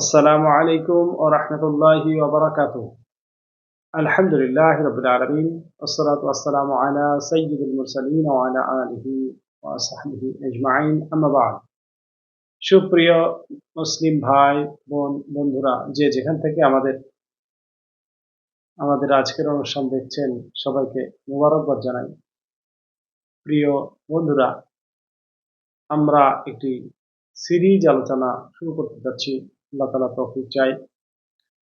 আসসালামু আলাইকুম ও রহমতুল্লাহি ওবরাকাত আলহামদুলিল্লাহ রবিল আলমিন, আসসালাত আসসালাম আলা সৈয়দুল মুরসালিন ও আলা আলহি ওয়াসাহমিহি আজমাইন। আমাবাদ সুপ্রিয় মুসলিম ভাই, বোন, বন্ধুরা, যে যেখান থেকে আমাদের আমাদের আজকের অনুষ্ঠান দেখছেন, সবাইকে মুবারকবাদ জানাই। প্রিয় বন্ধুরা, আমরা একটি সিরিজ আলোচনা শুরু করতে যাচ্ছি। আল্লাহ তালা তৌফিক চাই।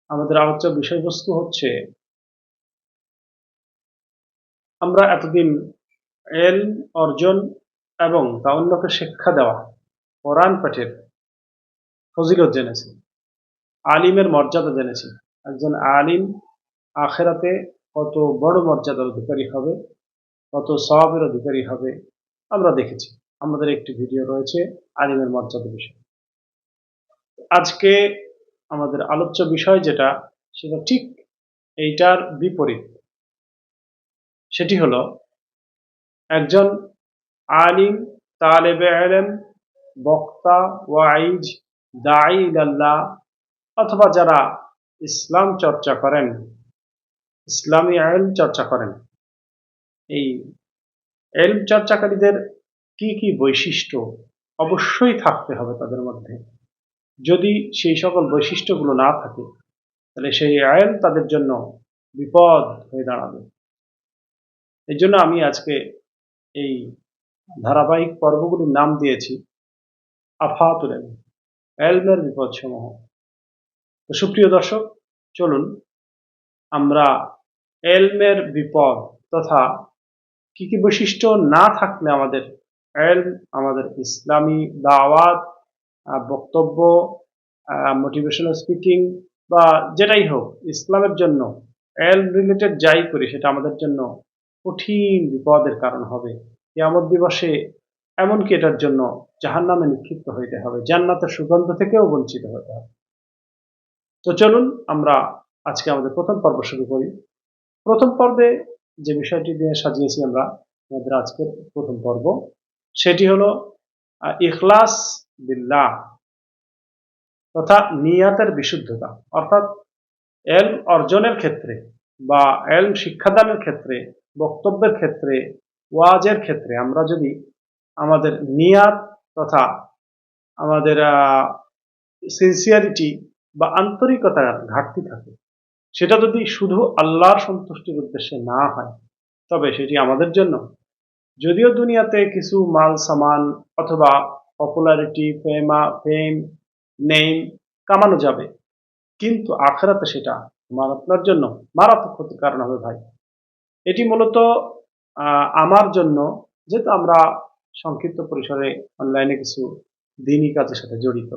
আমাদের আলোচ্য বিষয়বস্তু হচ্ছে, আমরা এতদিন এল অর্জন এবং তা অন্যকে শিক্ষা দেওয়া, কোরআন পাঠের ফজিলত জেনেছি, আলিমের মর্যাদা জেনেছি। একজন আলিম আখেরাতে কত বড় মর্যাদার অধিকারী হবে, কত সবের অধিকারী হবে, আমরা দেখেছি। আমাদের একটি ভিডিও রয়েছে আলিমের মর্যাদা বিষয়। আজকে আমাদের আলোচ্য বিষয় যেটা, সেটা ঠিক এইটার বিপরীত। সেটি হলো, একজন আলিম, তালেবে আলেম বক্তা ওয়াইজ দায়ী আল্লাহ অথবা যারা ইসলাম চর্চা করেন, ইসলামী আইন চর্চা করেন। এই এলম চর্চাকারীদের কি কি বৈশিষ্ট্য? অবশ্যই থাকতে হবে তাদের মধ্যে। যদি সেই সকল বৈশিষ্ট্যগুলো না থাকে, তাহলে সেই আইন তাদের জন্য বিপদ হয়ে দাঁড়াবে। এই জন্য আমি আজকে এই ধারাবাহিক পর্বগুলির নাম দিয়েছি আফাতুল এলমের বিপদসমূহ। তো সুপ্রিয় দর্শক, চলুন আমরা এলমের বিপদ তথা কি কি বৈশিষ্ট্য না থাকলে আমাদের এলম, আমাদের ইসলামী দাওয়াত বক্তব্য মোটিভেশনাল স্পিকিং বা যেটাই হোক, ইসলামের জন্য এল রিলেটেড যাই করি, সেটা আমাদের জন্য কঠিন বিপদের কারণ হবে। কেমন দিবসে এমনকি এটার জন্য জাহান নামে নিক্ষিপ্ত হইতে হবে। জান্নাতের সুগন্ধ থেকেও বঞ্চিত হতে হবে। তো চলুন আমরা আজকে আমাদের প্রথম পর্ব শুরু করি। প্রথম পর্বে যে বিষয়টি দিয়ে সাজিয়েছি আমরা, আমাদের আজকের প্রথম পর্ব, সেটি হলো ইখলাস বিল্লাহ তথা নিয়াতের বিশুদ্ধতা। অর্থাৎ এল অর্জনের ক্ষেত্রে বা এল শিক্ষাদানের ক্ষেত্রে, বক্তব্যের ক্ষেত্রে, ওয়াজের ক্ষেত্রে আমরা যদি আমাদের নিয়াত তথা আমাদের সিনসিয়ারিটি বা আন্তরিকতার ঘাটতি থাকে, সেটা যদি শুধু আল্লাহর সন্তুষ্টির উদ্দেশ্যে না হয়, তবে সেটি আমাদের জন্য। যদিও দুনিয়াতে কিছু মাল সামান অথবা পপুলারিটি ফেমা ফেম নেম কামানো যাবে। কিন্তু আখেরাতে সেটা আমার আপনার জন্য, মারাত্মক ক্ষতির কারণ হবে ভাই। এটি মূলত আমার জন্য, যেহেতু আমরা সংক্ষিপ্ত পরিসরে অনলাইনে কিছু দিনই কাজের সাথে জড়িত,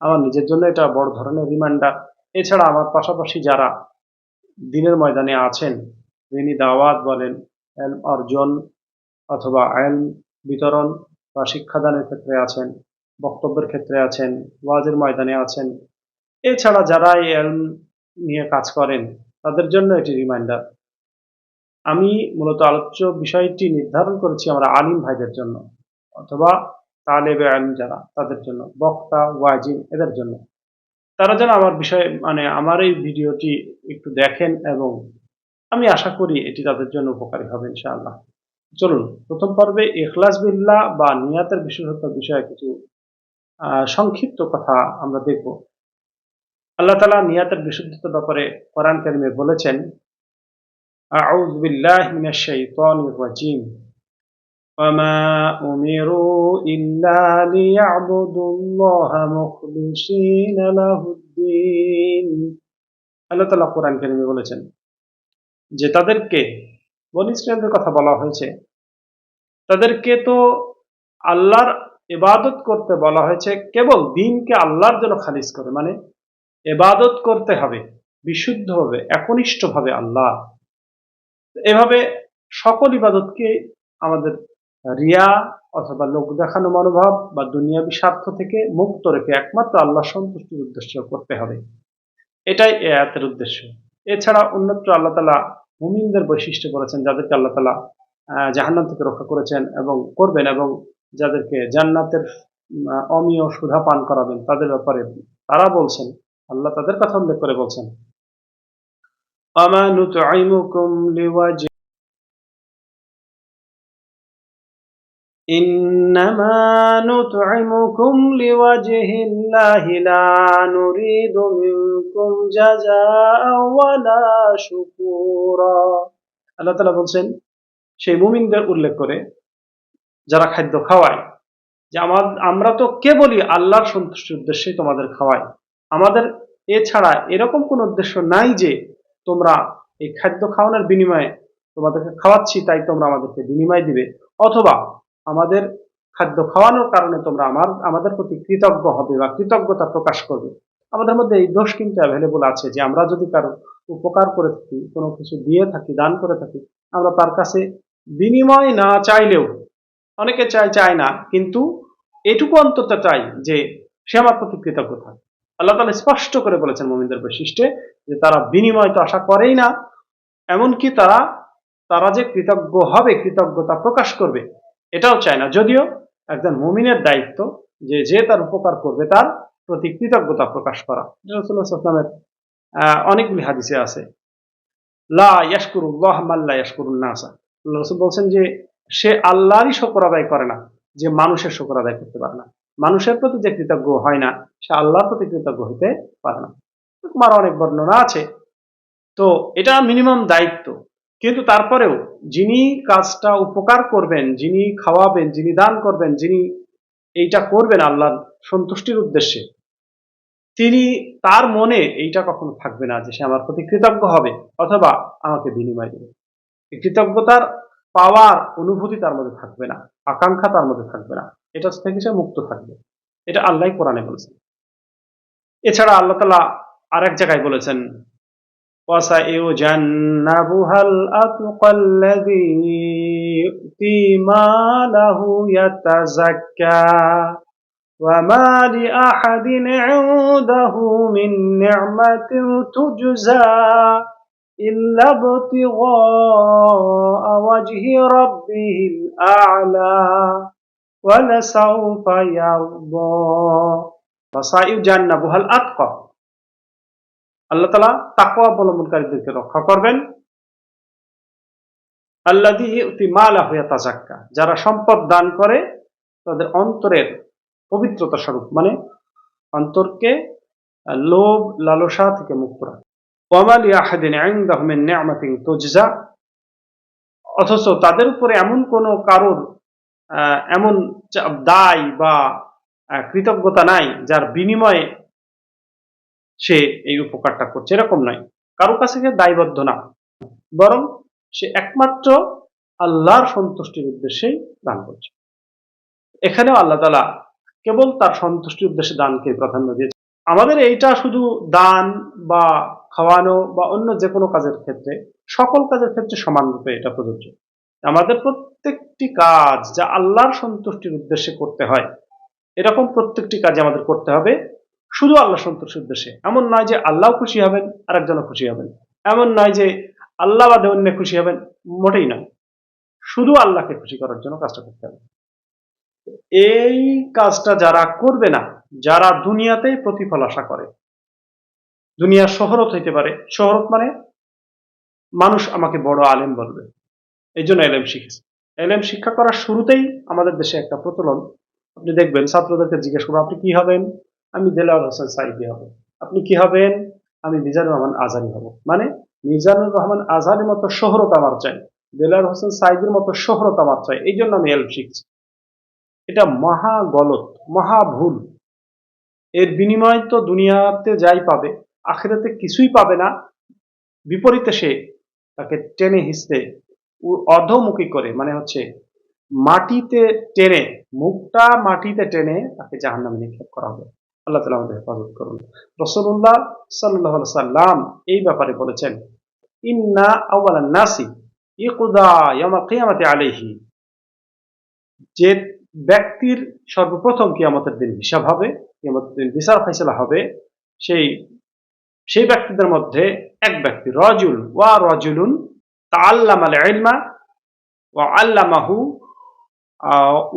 আমার নিজের জন্য এটা বড় ধরনের রিমাইন্ডার এছাড়া আমার পাশাপাশি যারা দিনের ময়দানে আছেন তিনি দাওয়াত বলেন অর্জন অথবা আইন বিতরণ বা শিক্ষাদানের ক্ষেত্রে আছেন, বক্তব্যের ক্ষেত্রে আছেন, ওয়াজের ময়দানে আছেন। এছাড়া যারা এই নিয়ে কাজ করেন, তাদের জন্য এটি রিমাইন্ডার আমি মূলত আলোচ্য বিষয়টি নির্ধারণ করেছি আমরা আলিম ভাইদের জন্য, অথবা তালেবে আলিম যারা, তাদের জন্য, বক্তা ওয়াজিম এদের জন্য। তারা যেন আমার বিষয়ে মানে আমার এই ভিডিওটি একটু দেখেন এবং আমি আশা করি এটি তাদের জন্য উপকারী হবে, ইনশাআল্লাহ। চলুন প্রথম পর্বে এখলাস বিল্লা বা নিয়াতের বিশেষত্ব বিষয়ে কিছু সংক্ষিপ্ত কথা আমরা দেখব আল্লাহ তালা নিয়াতের বিশুদ্ধতার ব্যাপারে কোরআন কারিমে বলেছেন أعوذ بالله من الشيطان الرجيم وما أمروا إلا ليعبدوا الله مخلصين له الدين আল্লাহ তালা কোরআন কারিমে বলেছেন যে তাদেরকে বন ইসরায়েলদের কথা বলা হয়েছে তাদেরকে তো আল্লাহর এবাদত করতে বলা হয়েছে, কেবল দিনকে আল্লাহর জন্য খালিজ করে মানে এবাদত করতে হবে, বিশুদ্ধ হবে, একনিষ্ঠভাবে আল্লাহ। এভাবে সকল ইবাদতকে আমাদের রিয়া অথবা লোক দেখানো মনোভাব বা দুনিয়াবি স্বার্থ থেকে মুক্ত রেখে একমাত্র আল্লাহ সন্তুষ্টির উদ্দেশ্য করতে হবে। এটাই এ আয়াতের উদ্দেশ্য। এছাড়া অন্যত্র আল্লাহ তালা মুমিনদের বৈশিষ্ট্য করেছেন যাদেরকে আল্লাহ তালা জাহান্নাম থেকে রক্ষা করেছেন এবং করবেন এবং যাদেরকে জান্নাতের অমীয় সুধা পান করাবেন তাদের ব্যাপারে তারা বলছেন আল্লাহ তাদের কথা উল্লেখ করে বলছেন আমা নুতআইমুকুম লিওয়াজি إنما نطعمكم لوجه الله لا نريد منكم جزاء ولا شكورا আল্লাহ তাআলা বলছেন সেই মুমিনদের উল্লেখ করে যারা খাদ্য খাওয়ায়, যে আমার, আমরা তো কেবলই আল্লাহর সন্তুষ্টির উদ্দেশ্যে তোমাদের খাওয়াই। আমাদের এছাড়া এরকম কোন উদ্দেশ্য নাই যে তোমরা এই খাদ্য খাওয়ানোর বিনিময়ে তোমাদেরকে খাওয়াচ্ছি, তাই তোমরা আমাদেরকে বিনিময় দিবে। অথবা আমাদের খাদ্য খাওয়ানোর কারণে তোমরা আমার, আমাদের প্রতি কৃতজ্ঞ হবে বা কৃতজ্ঞতা প্রকাশ করবে। আমাদের মধ্যে এই দোষ কিন্তু অ্যাভেলেবল আছে যে আমরা যদি কারও উপকার করে থাকি, কোনো কিছু দিয়ে থাকি, দান করে থাকি আমরা তার কাছে বিনিময় না চাইলেও, অনেকে চাই চায় না, কিন্তু এটুকু অন্তত চাই যে সে আমার প্রতি কৃতজ্ঞ থাকে। আল্লাহ তালা স্পষ্ট করে বলেছেন মোমিনদের বৈশিষ্ট্যে যে তারা বিনিময় তো আশা করেই না, এমনকি তারা তারা যে কৃতজ্ঞ হবে, কৃতজ্ঞতা প্রকাশ করবে, এটাও চায় না। যদিও একজন মুমিনের দায়িত্ব যে যে তার উপকার করবে, তার প্রতি কৃতজ্ঞতা প্রকাশ করা। রসুল্লাহামের অনেকগুলি হাদিসে আছে। বলছেন যে, সে আল্লাহরই শকর আদায় করে না, যে মানুষের শকর আদায় করতে পারে না। মানুষের প্রতি যে কৃতজ্ঞ হয় না, সে আল্লাহর প্রতি কৃতজ্ঞ হতে পারে না। তোমার অনেক বর্ণনা আছে। তো এটা মিনিমাম দায়িত্ব। কিন্তু তারপরেও যিনি কাজটা উপকার করবেন, যিনি খাওয়াবেন, যিনি দান করবেন, যিনি এইটা করবেন আল্লাহ সন্তুষ্টির উদ্দেশ্যে তিনি তার মনে এইটা কখনো থাকবে না যে সে আমার প্রতি কৃতজ্ঞ হবে অথবা আমাকে বিনিময় দেবে। কৃতজ্ঞতার পাওয়ার অনুভূতি তার মধ্যে থাকবে না, আকাঙ্ক্ষা তার মধ্যে থাকবে না, এটা থেকে সে মুক্ত থাকবে। এটা আল্লাহ কোরআনে বলেছেন। এছাড়া আল্লাহ তালা এক জায়গায় বলেছেন ওয়াসা وما لأحد عنده من نعمة تجزى إلا ابتغاء وجه ربه الأعلى ولسوف يرضى وسيجنبها الأتقى আল্লাহ তালা তাকওয়া অবলম্বনকারীদেরকে রক্ষা করবেন আল্লাদি মালা হইয়া তাজাক্কা যারা সম্পদ দান করে তাদের অন্তরের পবিত্রতা স্বরূপ মানে অন্তরকে লোভ, লালসা থেকে মুক্ত রাখে। অথচ তাদের উপরে এমন কোনো কারোর এমন দায় বা কৃতজ্ঞতা নাই, যার বিনিময়ে সে এই উপকারটা করছে। এরকম নয়। কারও কাছে দায়বদ্ধ না। বরং সে একমাত্র আল্লাহর সন্তুষ্টির উদ্দেশ্যেই দান করছে। এখানেও আল্লাহ তালা কেবল তার সন্তুষ্টির উদ্দেশ্যে দানকে প্রাধান্য দিয়েছে। আমাদের এইটা শুধু দান বা খাওয়ানো বা অন্য যে কোনো কাজের ক্ষেত্রে, সকল কাজের ক্ষেত্রে সমানরূপে এটা প্রযোজ্য। আমাদের প্রত্যেকটি কাজ যা আল্লাহর সন্তুষ্টির উদ্দেশ্যে করতে হয়, এরকম প্রত্যেকটি কাজ আমাদের করতে হবে, শুধু আল্লাহ সন্তোষের উদ্দেশ্যে। এমন নয় যে আল্লাহ খুশি হবেন আর একজনও খুশি হবেন। এমন নয় যে আল্লাহ বাদে অন্য খুশি হবেন, মোটেই নয়। শুধু আল্লাহকে খুশি করার জন্য কাজটা করতে হবে। এই কাজটা যারা করবে না, যারা দুনিয়াতে প্রতিফল আশা করে, দুনিয়ার শহরত হইতে পারে শহরত মানে মানুষ আমাকে বড় আলেম বলবে। এই জন্য এলএম শিখেছে। এলএম শিক্ষা করার শুরুতেই আমাদের দেশে একটা প্রচলন। আপনি দেখবেন ছাত্রদেরকে জিজ্ঞেস করব আপনি কি হবেন? আমি দেলাওয়ার হোসেন সাইদি হব। আপনি কি হবেন? আমি মিজানুর রহমান আজারি হব। মানে মিজানুর রহমান আজহারের মতো শহরত আমার চাই দেলার হোসেন সাইদের মতো শহরত আমার চাই। এই জন্য আমি এলম শিখছি। এটা মহা গলত, মহা ভুল। এর বিনিময় তো দুনিয়াতে যাই পাবে, আখেরাতে কিছুই পাবে না। বিপরীতে সে তাকে টেনে হিসতে অধমুখী করে মানে হচ্ছে মাটিতে টেনে, মুখটা মাটিতে টেনে তাকে জাহান্নামে নিক্ষেপ করা হবে। আল্লাহ তালা আমাদের হেফাজত করুন। রসুল্লাহ সাল্লাহ সাল্লাম এই ব্যাপারে বলেছেন, ইন্না আওয়াল নাসি ইকুদা ইয়ামা কিয়ামাতে আলাইহি। যে ব্যক্তির সর্বপ্রথম কিয়ামতের দিন হিসাব হবে, কিয়ামতের দিন বিচার ফাইসলা হবে, সেই সেই ব্যক্তিদের মধ্যে এক ব্যক্তি, রজুল, ওয়া রজুলুন তাআল্লাম আল ইলমা ওয়া আল্লামাহু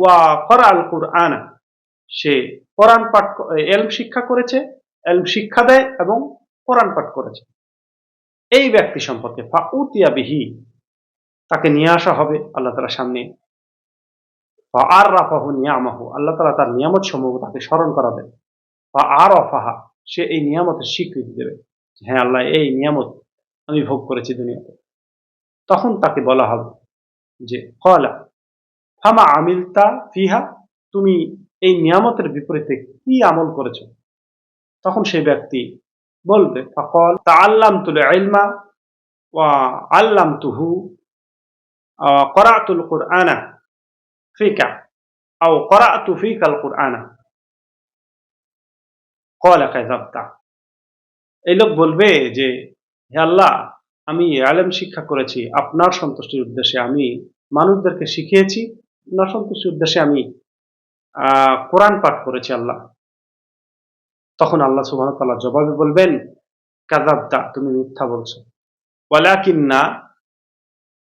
ওয়া করা আল কুরআনা। সে কোরআন পাঠ, এলম শিক্ষা করেছে, এলম শিক্ষা দেয় এবং কোরআন পাঠ করেছে। এই ব্যক্তি সম্পর্কে ফাউতিয়া বিহি তাকে নিয়ে আসা হবে আল্লাহ তালার সামনে। আর রাফাহু নিয়ামাহু। আল্লাহ তালা তার নিয়ামত সমূহ তাকে স্মরণ করাবেন। বা আর অফাহা সে এই নিয়ামতের স্বীকৃতি দেবে হ্যাঁ আল্লাহ, এই নিয়ামত আমি ভোগ করেছি দুনিয়াতে। তখন তাকে বলা হবে যে, কলা, ফামা আমিলতা ফিহা, তুমি এই নিয়ামতের বিপরীতে কি আমল করেছ? তখন সেই ব্যক্তি বলবে, ফকল তা আল্লাম তুলে আইলমা ওয়া আল্লাম তুহু করাতুল কুরআনা। ফিকা আও করাতু ফিকাল কুরআনা কলা কাযাবতা এই বলবে যে, হে আল্লাহ, আমি আলেম শিক্ষা করেছি, আপনার সন্তুষ্টির উদ্দেশ্যে আমি মানুষদেরকে শিখিয়েছি, আপনার সন্তুষ্টির উদ্দেশ্যে আমি কোরআন পাঠ করেছি আল্লাহ। তখন আল্লাহ সুবাহ তাল্লাহ জবাবে বলবেন কাজাবদা তুমি মিথ্যা বলছো। ওয়ালাকিন্না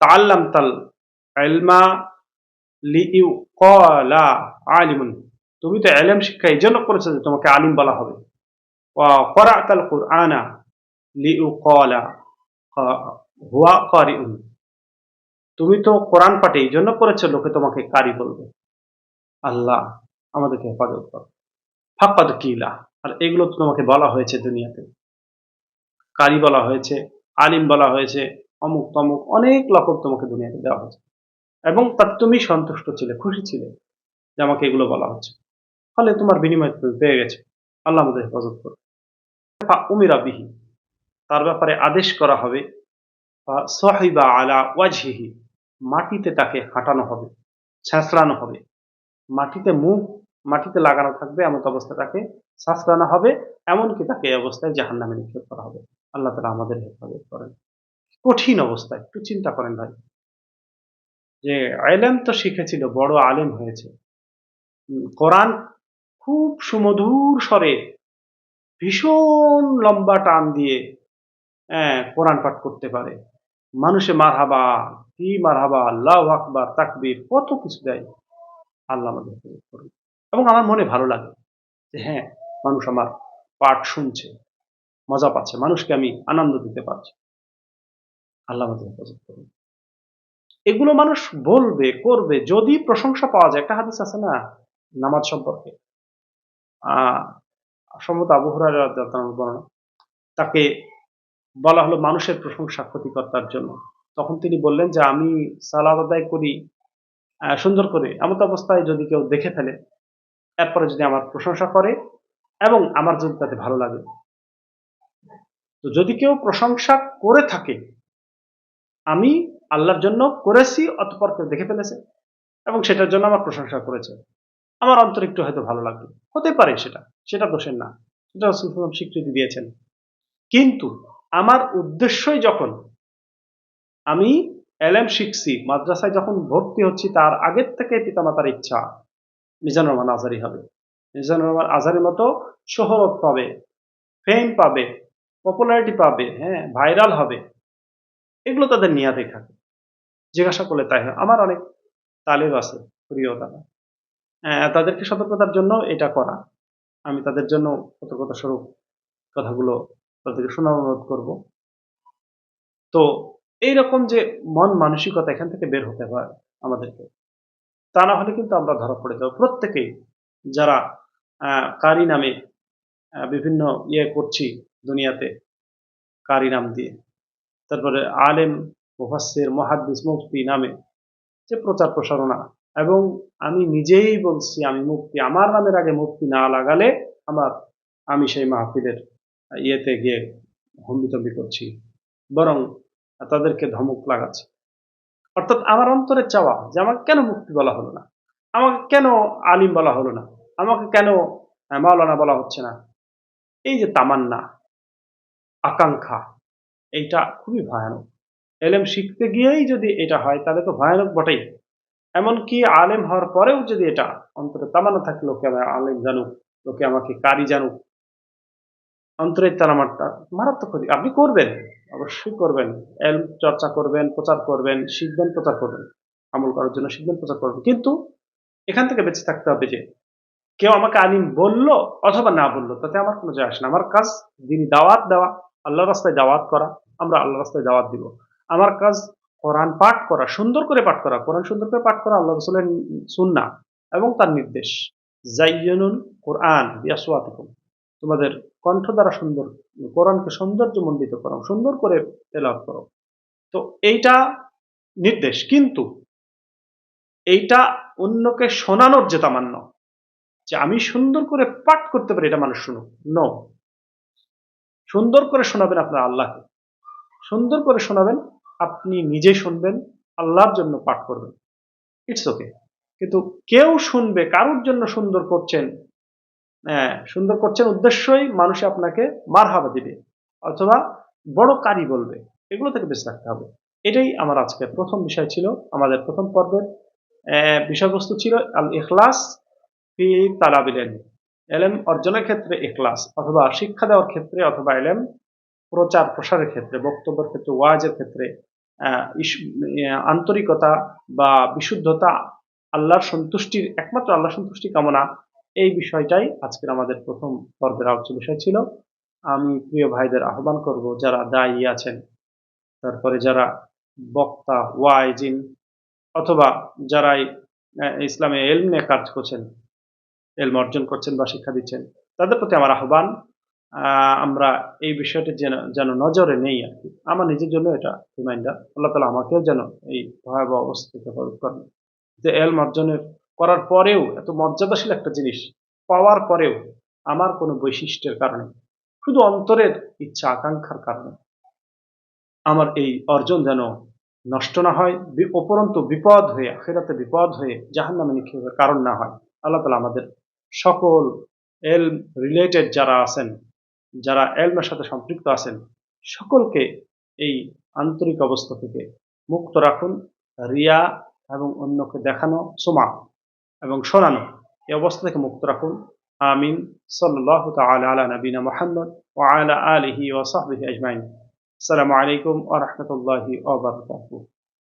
তাল্লাম তাল ইলমা লিইউ কলা আলিমুন। তুমি তো এলেম শিক্ষা এই জন্য করেছ যে তোমাকে আলিম বলা হবে। ওয়া করাতাল কুরআনা লিউ কলা হুয়া তুমি তো কোরআন পাঠে এই জন্য করেছ, লোকে তোমাকে কারি বলবে। আল্লাহ আমাদেরকে হেফাজত কর। ফাকাদ কিলা, আর এগুলো তো তোমাকে বলা হয়েছে দুনিয়াতে। কারি বলা হয়েছে, আলিম বলা হয়েছে, অমুক তমুক অনেক লকব তোমাকে দুনিয়াতে দেওয়া হয়েছে। এবং তাতে তুমি সন্তুষ্ট ছিলে, খুশি ছিলে যে আমাকে এগুলো বলা হচ্ছে। ফলে তোমার বিনিময় পেয়ে গেছে। আল্লাহ আমাদের হেফাজত করবে উমিরা বিহি। তার ব্যাপারে আদেশ করা হবে। সহিবা আলা ওয়াজহিহি। মাটিতে তাকে হাঁটানো হবে ছ্যাঁচড়ানো হবে। মাটিতে মুখ, মাটিতে লাগানো থাকবে, এমন অবস্থা তাকে ছাঁচড়ানো হবে। এমনকি তাকে এই অবস্থায় জাহান নামে নিক্ষেপ করা হবে। আল্লাহ তালা আমাদের হেফাজত করেন। কঠিন অবস্থা একটু চিন্তা করেন ভাই। যে আলেম তো শিখেছিল বড় আলেম হয়েছে। কোরআন খুব সুমধুর স্বরে ভীষণ লম্বা টান দিয়ে হ্যাঁ, কোরআন পাঠ করতে পারে। মানুষে মারহাবা কি মারহাবা আল্লাহ আকবার তাকবীর কত কিছু দেয়। আল্লাহ আমাদের করুন। এবং আমার মনে ভালো লাগে যে হ্যাঁ মানুষ আমার পাঠ শুনছে মজা পাচ্ছে মানুষকে আমি আনন্দ দিতে পারছি। আল্লাহ আমাদের হেফাজত করুন। এগুলো মানুষ বলবে, করবে, যদি প্রশংসা পাওয়া যায়। একটা হাদিস আছে না, নামাজ সম্পর্কে? আহ সম্ভবত আবু হুরায়রা রাদিয়াল্লাহু বর্ণনা। তাকে বলা হলো মানুষের প্রশংসা ক্ষতিকর্তার জন্য। তখন তিনি বললেন যে, আমি সালাদ আদায় করি সুন্দর করে। এমত অবস্থায় যদি কেউ দেখে ফেলে, এরপরে যদি আমার প্রশংসা করে এবং আমার যদি তাতে ভালো লাগে। তো যদি কেউ প্রশংসা করে থাকে, আমি আল্লাহর জন্য করেছি অতপর কেউ দেখে ফেলেছে এবং সেটার জন্য আমার প্রশংসা করেছে। আমার অন্তর একটু হয়তো ভালো লাগল। হতে পারে সেটা সেটা দোষের না। সেটা রাসূল সাল্লাল্লাহু আলাইহি ওয়াসাল্লাম স্বীকৃতি দিয়েছেন। কিন্তু আমার উদ্দেশ্যই যখন আমি এলএম শিখছি, মাদ্রাসায় যখন ভর্তি হচ্ছি, তার আগের থেকে পিতামাতার ইচ্ছা মিজানুর রহমান আজারি হবে। মিজানুর রহমান আজারির মতো শোহরত পাবে ফেম পাবে পপুলারিটি পাবে হ্যাঁ ভাইরাল হবে। এগুলো তাদের নিয়াতেই থাকে। জিজ্ঞাসা করলে তাই হয়। আমার অনেক তালেব আছে, প্রিয় তারা তাদেরকে সতর্কতার জন্য এটা করা। আমি তাদের জন্য সতর্কতা স্বরূপ কথাগুলো তাদেরকে শোনার অনুরোধ করব। তো এইরকম যে মন মানসিকতা এখান থেকে বের হতে হয় আমাদেরকে, তা না হলে কিন্তু আমরা ধরা পড়ে যাব। প্রত্যেকেই যারা কারি নামে বিভিন্ন ইয়ে করছি দুনিয়াতে, কারি নাম দিয়ে। তারপরে আলেম মুফাসসির, মহাদ্দিস, মুফতি নামে যে প্রচার প্রসারণা। এবং আমি নিজেই বলছি, আমি মুক্তি আমার নামের আগে মুক্তি না লাগালে আমার, আমি সেই মাহফিলের ইয়েতে গিয়ে হম্বিতম্বি করছি। বরং তাদেরকে ধমক লাগাচ্ছি। অর্থাৎ আমার অন্তরে চাওয়া যে আমাকে কেন মুক্তি বলা হলো না? আমাকে কেন আলিম বলা হলো না? আমাকে কেন মাওলানা বলা হচ্ছে না? এই যে তামান্না, আকাঙ্ক্ষা, এইটা খুবই ভয়ানক। এলেম শিখতে গিয়েই যদি এটা হয়, তাহলে তো ভয়ানক বটেই। এমনকি আলেম হওয়ার পরেও যদি এটা অন্তরে তামান্না থাকে, লোকে আমার আলেম জানুক, লোকে আমাকে কারি জানুক, অন্তরে তার আমারটা মারাত্মক ক্ষতি। আপনি করবেন, অবশ্যই করবেন। এল চর্চা করবেন, প্রচার করবেন, শিখবেন, প্রচার করবেন। আমল করার জন্য শিখবেন, প্রচার করবেন। কিন্তু এখান থেকে বেঁচে থাকতে হবে যে, কেউ আমাকে আলিম বলল অথবা না বলল, তাতে আমার কোনো যায় আসে না। আমার কাজ দিনই দাওয়াত দেওয়া আল্লাহ রাস্তায় দাওয়াত করা, আমরা আল্লাহ রাস্তায় দাওয়াত দিব। আমার কাজ কোরআন পাঠ করা, সুন্দর করে পাঠ করা, কোরআন সুন্দর করে পাঠ করা আল্লাহ রসুলের সুন্না এবং তার নির্দেশ। জাইয়নুন কোরআন বিয়াসওয়াতিকুম তোমাদের কণ্ঠ দ্বারা সুন্দর, কোরআনকে সৌন্দর্য মণ্ডিত করো, সুন্দর করে তেলাওয়াত করো। তো এইটা নির্দেশ, কিন্তু এইটা অন্যকে শোনানোর যে তামান্য যে আমি সুন্দর করে পাঠ করতে পারি, এটা মানুষ শুনুক। ন সুন্দর করে শোনাবেন আপনার আল্লাহকে। সুন্দর করে শোনাবেন আপনি নিজে শুনবেন, আল্লাহর জন্য পাঠ করবেন। ইটস ওকে কিন্তু কেউ শুনবে, কারোর জন্য সুন্দর করছেন হ্যাঁ সুন্দর করছেন উদ্দেশ্যই মানুষ আপনাকে মার হাবা দিবে, অথবা বড় কারি বলবে। এগুলো থেকে বেঁচে রাখতে হবে। এটাই আমার আজকের প্রথম বিষয় ছিল, আমাদের প্রথম পর্বের বিষয়বস্তু ছিল আল ইখলাস ফি এলেম অর্জনের ক্ষেত্রে ইখলাস, অথবা শিক্ষা দেওয়ার ক্ষেত্রে অথবা এলেম প্রচার প্রসারের ক্ষেত্রে, বক্তব্যের ক্ষেত্রে, ওয়াজের ক্ষেত্রে আন্তরিকতা বা বিশুদ্ধতা আল্লাহর সন্তুষ্টির, একমাত্র আল্লাহ সন্তুষ্টি কামনা, এই বিষয়টাই আজকের আমাদের প্রথম পর্বের আলোচ্য বিষয় ছিল। আমি প্রিয় ভাইদের আহ্বান করব, যারা দায়ী আছেন, তারপরে যারা বক্তা, ওয়াইজিন, অথবা যারাই ইসলামে এলম কাজ করছেন, এলম অর্জন করছেন বা শিক্ষা দিচ্ছেন, তাদের প্রতি আমার আহ্বান। আমরা এই বিষয়টি যেন যেন নজরে নেই আর কি। আমার নিজের জন্য এটা রিমাইন্ডার আল্লাহ তালা আমাকেও যেন এই ভয়াবহ অবস্থা থেকে হেল্প করেন। যে এলম অর্জনের করার পরেও, এত মর্যাদাশীল একটা জিনিস পাওয়ার পরেও আমার কোনো বৈশিষ্ট্যের কারণে, শুধু অন্তরের ইচ্ছা আকাঙ্ক্ষার কারণে আমার এই অর্জন যেন নষ্ট না হয় উপরন্ত বিপদ হয়ে, আখেরাতে বিপদ হয়ে জাহান নামে নিক্ষেপের কারণ না হয়। আল্লাহ তালা আমাদের সকল এল রিলেটেড যারা আছেন যারা এলমের সাথে সম্পৃক্ত আছেন, সকলকে এই আন্তরিক অবস্থা থেকে মুক্ত রাখুন, রিয়া এবং অন্যকে দেখানো, সোমা এবং শোনানো, এই অবস্থা থেকে মুক্ত রাখুন। আমিন। সাল্লাহ তালা আলা নবীনা মোহাম্মদ ও আলা আলহি ওসাহি আজমাইন। আসসালামু আলাইকুম ওরহমতুল্লাহি ওবরকাতুহ